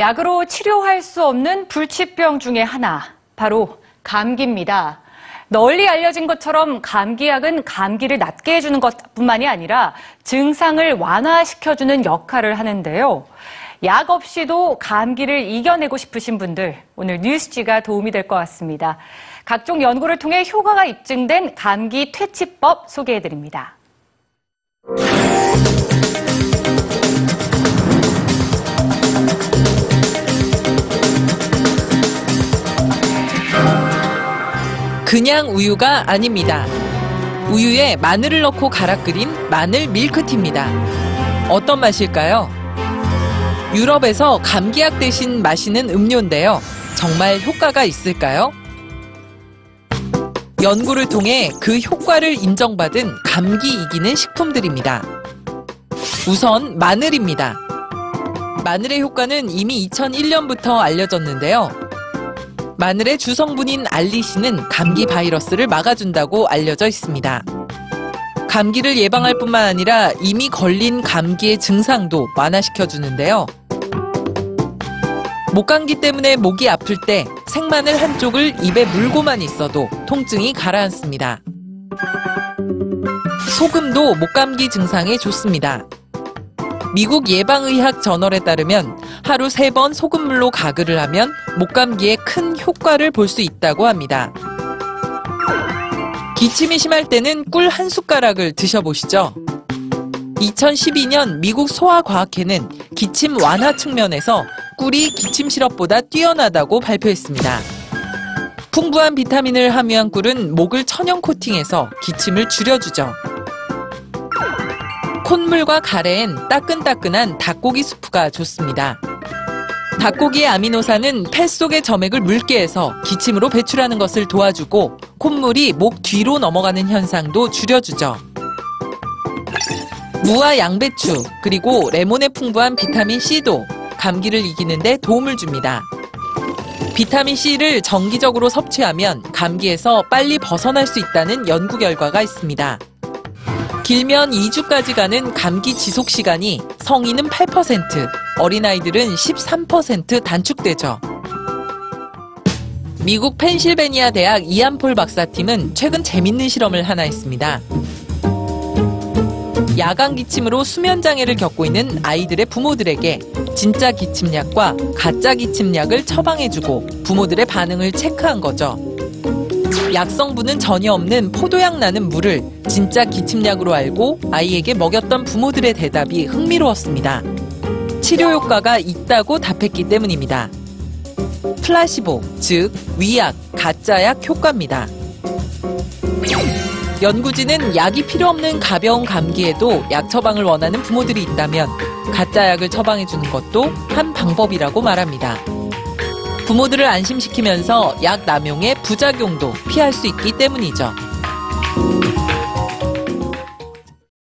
약으로 치료할 수 없는 불치병 중에 하나, 바로 감기입니다. 널리 알려진 것처럼 감기약은 감기를 낫게 해주는 것뿐만이 아니라 증상을 완화시켜주는 역할을 하는데요. 약 없이도 감기를 이겨내고 싶으신 분들, 오늘 뉴스지가 도움이 될 것 같습니다. 각종 연구를 통해 효과가 입증된 감기 퇴치법 소개해드립니다. 그냥 우유가 아닙니다. 우유에 마늘을 넣고 갈아 끓인 마늘 밀크티입니다. 어떤 맛일까요? 유럽에서 감기약 대신 마시는 음료인데요. 정말 효과가 있을까요? 연구를 통해 그 효과를 인정받은 감기 이기는 식품들입니다. 우선 마늘입니다. 마늘의 효과는 이미 2001년부터 알려졌는데요. 마늘의 주성분인 알리신은 감기 바이러스를 막아준다고 알려져 있습니다. 감기를 예방할 뿐만 아니라 이미 걸린 감기의 증상도 완화시켜주는데요. 목감기 때문에 목이 아플 때 생마늘 한쪽을 입에 물고만 있어도 통증이 가라앉습니다. 소금도 목감기 증상에 좋습니다. 미국 예방의학 저널에 따르면 하루 3번 소금물로 가글을 하면 목감기에 큰 효과를 볼 수 있다고 합니다. 기침이 심할 때는 꿀 한 숟가락을 드셔보시죠. 2012년 미국 소아과학회는 기침 완화 측면에서 꿀이 기침 시럽보다 뛰어나다고 발표했습니다. 풍부한 비타민을 함유한 꿀은 목을 천연 코팅해서 기침을 줄여주죠. 콧물과 가래엔 따끈따끈한 닭고기 수프가 좋습니다. 닭고기의 아미노산은 폐 속의 점액을 묽게 해서 기침으로 배출하는 것을 도와주고 콧물이 목 뒤로 넘어가는 현상도 줄여주죠. 무와 양배추 그리고 레몬에 풍부한 비타민 C도 감기를 이기는데 도움을 줍니다. 비타민 C를 정기적으로 섭취하면 감기에서 빨리 벗어날 수 있다는 연구 결과가 있습니다. 길면 2주까지 가는 감기 지속 시간이 성인은 8%, 어린아이들은 13% 단축되죠. 미국 펜실베니아 대학 이안폴 박사팀은 최근 재밌는 실험을 하나 했습니다. 야간 기침으로 수면 장애를 겪고 있는 아이들의 부모들에게 진짜 기침약과 가짜 기침약을 처방해주고 부모들의 반응을 체크한 거죠. 약성분은 전혀 없는 포도향 나는 물을 진짜 기침약으로 알고 아이에게 먹였던 부모들의 대답이 흥미로웠습니다. 치료 효과가 있다고 답했기 때문입니다. 플라시보, 즉 위약, 가짜약 효과입니다. 연구진은 약이 필요 없는 가벼운 감기에도 약 처방을 원하는 부모들이 있다면 가짜 약을 처방해 주는 것도 한 방법이라고 말합니다. 부모들을 안심시키면서 약 남용의 부작용도 피할 수 있기 때문이죠.